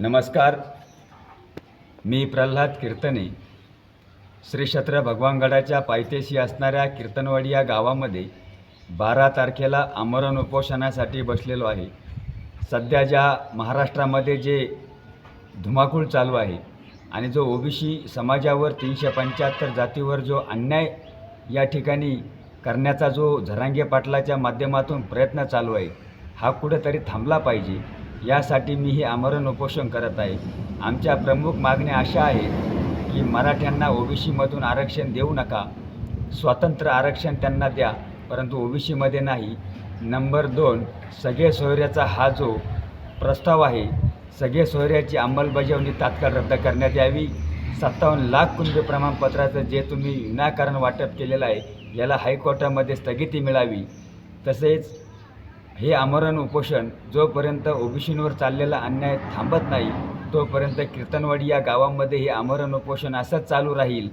नमस्कार. मी प्रल्हाद कीर्तने. श्री क्षेत्र भगवानगडाच्या पायथ्याशी असणाऱ्या कीर्तनवाडी या गावामध्ये बारा तारखेला आमरण उपोषणासाठी बसलेलो आहे. सध्या ज्या महाराष्ट्रामध्ये जे धुमाकूळ चालू आहे आणि जो ओबीसी समाजावर तीनशे पंच्याहत्तर जातीवर जो अन्याय या ठिकाणी करण्याचा जो झरांगे पाटलाच्या माध्यमातून प्रयत्न चालू आहे हा कुठेतरी थांबला पाहिजे. यासाठी मी हे आमरण उपोषण करत आहे. आमच्या प्रमुख मागण्या अशा आहेत की मराठ्यांना ओबीसीमधून आरक्षण देऊ नका. स्वतंत्र आरक्षण त्यांना द्या परंतु ओबीसीमध्ये नाही. नंबर दोन सगळे सोयऱ्याचा हा जो प्रस्ताव आहे सगळे सोयऱ्याची अंमलबजावणी तात्काळ रद्द करण्यात यावी. सत्तावन्न लाख कुणबी प्रमाणपत्राचं जे तुम्ही विनाकारण वाटप केलेलं आहे याला हायकोर्टामध्ये स्थगिती मिळावी. तसेच हे आमरण उपोषण जोपर्यंत ओबीसींवर चाललेला अन्याय थांबत नाही तोपर्यंत कीर्तनवाडी या गावामध्ये हे आमरण उपोषण असंच चालू राहील.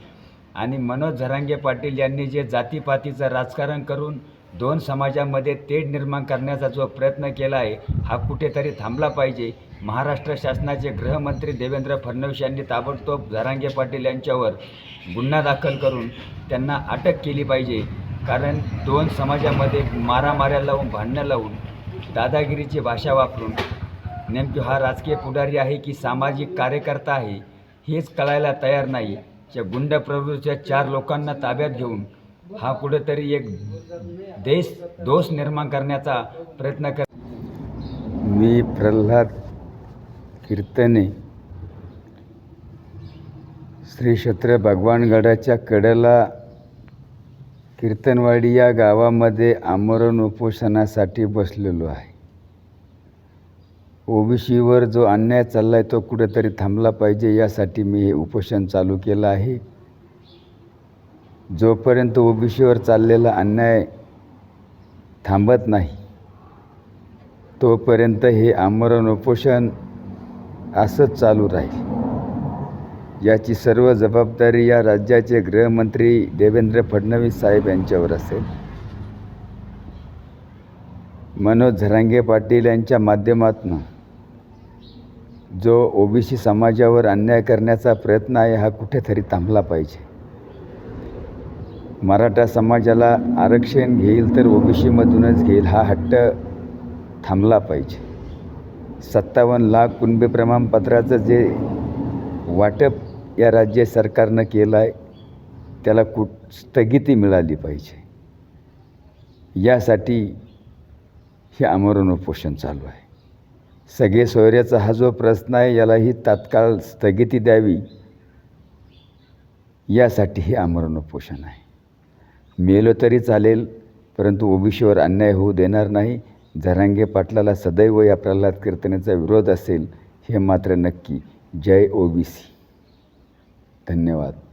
आणि मनोज झरांगे पाटील यांनी जे जातीपातीचं राजकारण करून दोन समाजामध्ये तेढ निर्माण करण्याचा जो प्रयत्न केला आहे हा कुठेतरी थांबला पाहिजे. महाराष्ट्र शासनाचे गृहमंत्री देवेंद्र फडणवीस यांनी ताबडतोब झरांगे पाटील यांच्यावर गुन्हा दाखल करून त्यांना अटक केली पाहिजे. कारण दोन समाजामध्ये मारामाऱ्या लावून भांडणं लावून दादागिरीची भाषा वापरून नेमकी हा राजकीय पुढारी आहे की सामाजिक कार्यकर्ता आहे हेच कळायला तयार नाही त्या गुंड प्रवृत्तीच्या चार लोकांना ताब्यात घेऊन हा कुठेतरी एक देश दोष निर्माण करण्याचा प्रयत्न कर मी प्रल्हाद कीर्तने श्री क्षेत्र भगवानगडाच्या कडेला कीर्तनवाडी या गावामध्ये आमरण उपोषणासाठी बसलेलो आहे. ओबीसीवर जो अन्याय चालला आहे तो कुठेतरी थांबला पाहिजे यासाठी मी हे उपोषण चालू केलं आहे. जोपर्यंत ओबीसीवर चाललेला अन्याय थांबत नाही तोपर्यंत हे आमरण उपोषण असंच चालू राहील. याची सर्व जबाबदारी या राज्याचे गृहमंत्री देवेंद्र फडणवीस साहेब यांच्यावर असेल. मनोज झरांगे पाटील यांच्या माध्यमातून जो ओबीसी समाजावर अन्याय करण्याचा प्रयत्न आहे हा कुठेतरी थांबला पाहिजे. मराठा समाजाला आरक्षण घेईल तर ओबीसीमधूनच घेईल हा हट्ट थांबला पाहिजे. सत्तावन्न लाख कुणबी प्रमाणपत्राचं जे वाटप या राज्य सरकारनं केलं आहे त्याला कुठ स्थगिती मिळाली पाहिजे. यासाठी हे आमरण उपोषण चालू आहे. सगळे सोयऱ्याचा हा जो प्रश्न आहे यालाही तात्काळ स्थगिती द्यावी. यासाठी हे आमरण उपोषण आहे. मेलो तरी चालेल परंतु ओबीसीवर अन्याय होऊ देणार नाही. झरांगे पाटलाला सदैव या प्रल्हाद कीर्तनेचा विरोध असेल हे मात्र नक्की जय ओबीसी. धन्यवाद.